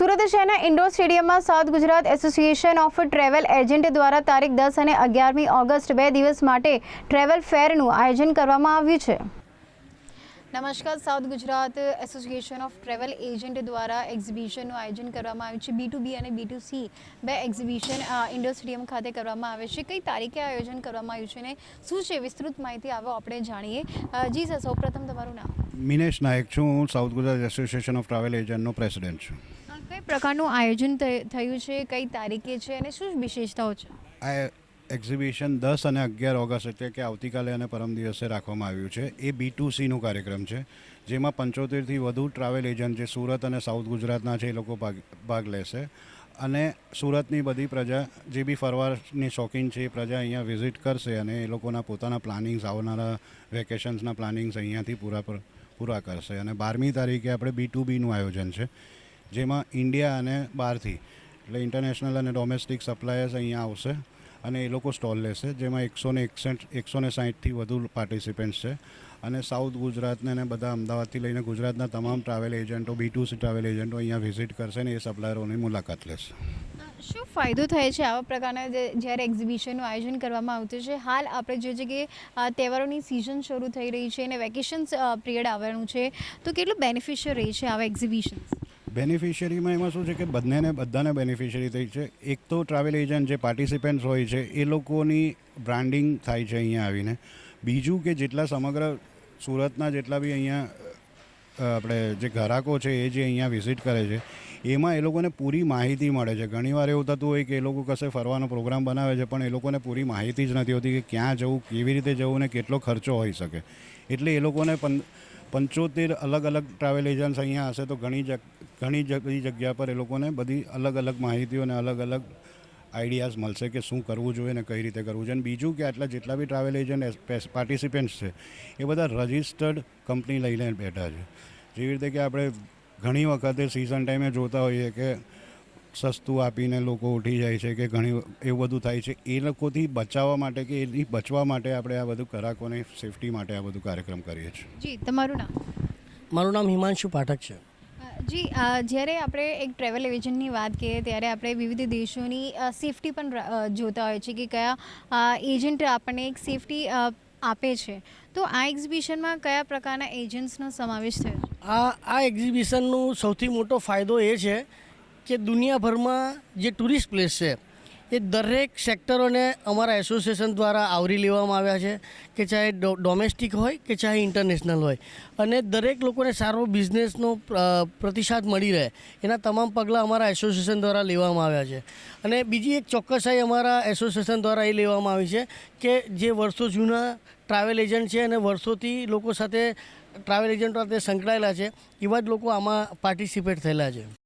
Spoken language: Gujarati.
સુરત શહેરના ઇન્ડોર સ્ટેડિયમમાં south Gujarat association of travel agent દ્વારા તારીખ દસ અને અગિયારમી ઓગસ્ટ બે દિવસ માટે ટ્રેવલ ફેરનું આયોજન કરવામાં આવ્યું છે. નમસ્કાર south Gujarat association of travel agent દ્વારા એક્ઝિબિશનનું આયોજન કરવામાં આવ્યું છે. બી ટુ બી અને બી ટુ સી બે એક્ઝિબિશન ઇન્ડોર સ્ટેડિયમ ખાતે કરવામાં આવે છે. કઈ તારીખે આયોજન કરવામાં આવ્યું છે ને શું છે? વિસ્તૃત માહિતી આવો આપણે જાણીએ. જી સર સૌપ્રથમ તમારું નામ? મિનેશ નાયક છું. હું south Gujarat association of travel એજન્ટનો president છું. કઈ પ્રકારનું આયોજન થયું છે? કઈ તારીખે છે? અને શું વિશેષતાઓ છે? આ એક્ઝિબિશન દસ અને અગિયાર ઓગસ્ટ એટલે કે આવતીકાલે અને પરમ દિવસે રાખવામાં આવ્યું છે. એ બી ટુ સીનું કાર્યક્રમ છે, જેમાં પંચોતેરથી વધુ ટ્રાવેલ એજન્ટ જે સુરત અને સાઉથ ગુજરાતના છે એ લોકો ભાગ ભાગ લેશે. અને સુરતની બધી પ્રજા જે બી ફરવાની શોખીન છે એ પ્રજા અહીંયા વિઝિટ કરશે અને એ લોકોના પોતાના પ્લાનિંગ્સ આવનારા વેકેશન્સના પ્લાનિંગ્સ અહીંયાથી પૂરા પૂરા કરશે. અને બારમી તારીખે આપણે બી ટુ બીનું આયોજન છે. જેમાં ઇન્ડિયા અને બહારથી, એટલે ઇન્ટરનેશનલ અને ડોમેસ્ટિક સપ્લાયર્સ અહીંયા આવશે અને એ લોકો સ્ટોલ લેશે, જેમાં એકસો ને એકસઠ, એકસો ને સાહીઠથી વધુ પાર્ટિસિપન્ટ્સ છે. અને સાઉથ ગુજરાતને અને બધા અમદાવાદથી લઈને ગુજરાતના તમામ ટ્રાવેલ એજન્ટો બી ટુ સી ટ્રાવેલ એજન્ટો અહીંયા વિઝિટ કરશે ને એ સપ્લાયરોની મુલાકાત લેશે. શું ફાયદો થાય છે આવા પ્રકારના જ્યારે એક્ઝિબિશનનું આયોજન કરવામાં આવતું છે? હાલ આપણે જે જગ્યાએ તહેવારોની સિઝન શરૂ થઈ રહી છે અને વેકેશન્સ પીરિયડ આવવાનું છે, તો કેટલું બેનિફિશિયલ રહી છે આવા એક્ઝિબિશન્સ બેનિફિશિયરીમાં એમાં શું છે કે બંનેને, બધાને બેનિફિશિયરી થઈ છે. એક તો ટ્રાવેલ એજન્ટ જે પાર્ટિસિપન્ટ્સ હોય છે, એ લોકોની બ્રાન્ડિંગ થાય છે અહીંયા આવીને. બીજું કે જેટલા સમગ્ર સુરતના જેટલા બી અહીંયા આપણે જે ગ્રાહકો છે એ જે અહીંયા વિઝિટ કરે છે, એમાં એ લોકોને પૂરી માહિતી મળે છે. ઘણીવાર એવું થતું હોય કે એ લોકો કશે ફરવાનો પ્રોગ્રામ બનાવે છે, પણ એ લોકોને પૂરી માહિતી જ નથી હોતી કે ક્યાં જવું, કેવી રીતે જવું ને કેટલો ખર્ચો હોઈ શકે. એટલે એ લોકોને પં પંચોતેર અલગ અલગ ટ્રાવેલ એજન્ટ્સ અહીંયા હશે તો ઘણી જગ, ઘણી બધી જગ્યા પર એ લોકોને બધી અલગ અલગ માહિતીઓ અને અલગ અલગ આઈડિયાઝ મળશે કે શું કરવું જોઈએ ને કઈ રીતે કરવું જોઈએ. બીજું કે આટલા જેટલા બી ટ્રાવેલ એજન્ટ પાર્ટિસિપન્ટ્સ છે, એ બધા રજિસ્ટર્ડ કંપની લઈને બેઠા છે. જેવી રીતે કે આપણે ઘણી વખતે સિઝન ટાઈમે જોતા હોઈએ કે સસ્તું આપીને લોકો ઉઠી જાય છે કે ઘણી એવું બધું થાય છે એ લોકોથી બચાવવા માટે કે એની બચવા માટે આપણે આ બધું ગ્રાહકોને સેફટી માટે આ બધું કાર્યક્રમ કરીએ છીએ. જી તમારું નામ? મારું નામ હિમાંશુ પાઠક છે. જી જ્યારે આપણે એક ટ્રેવલ એજન્ટની વાત કરીએ ત્યારે આપણે વિવિધ દેશોની સેફટી પણ જોતા હોય છે કે કયા એજન્ટ આપણને એક સેફટી આપે છે. તો આ એક્ઝિબિશનમાં કયા પ્રકારના એજન્ટ્સનો સમાવેશ થયો આ આ એક્ઝિબિશનનો સૌથી મોટો ફાયદો એ છે કે દુનિયાભરમાં જે ટુરિસ્ટ પ્લેસ છે, એ દરેક સેક્ટરોને અમારા એસોસિએશન દ્વારા આવરી લેવામાં આવ્યા છે, કે ચાહે ડોમેસ્ટિક હોય કે ચાહે ઇન્ટરનેશનલ હોય. અને દરેક લોકોને સારો બિઝનેસનો પ્રતિસાદ મળી રહે, એના તમામ પગલાં અમારા એસોસિએશન દ્વારા લેવામાં આવ્યા છે. અને બીજી એક ચોક્કસાઈ અમારા એસોસિએશન દ્વારા એ લેવામાં આવી છે, કે જે વર્ષો જૂના ટ્રાવેલ એજન્ટ છે અને વર્ષોથી લોકો સાથે ટ્રાવેલ એજન્ટો સાથે સંકળાયેલા છે, એવા જ લોકો આમાં પાર્ટિસિપેટ થયેલા છે.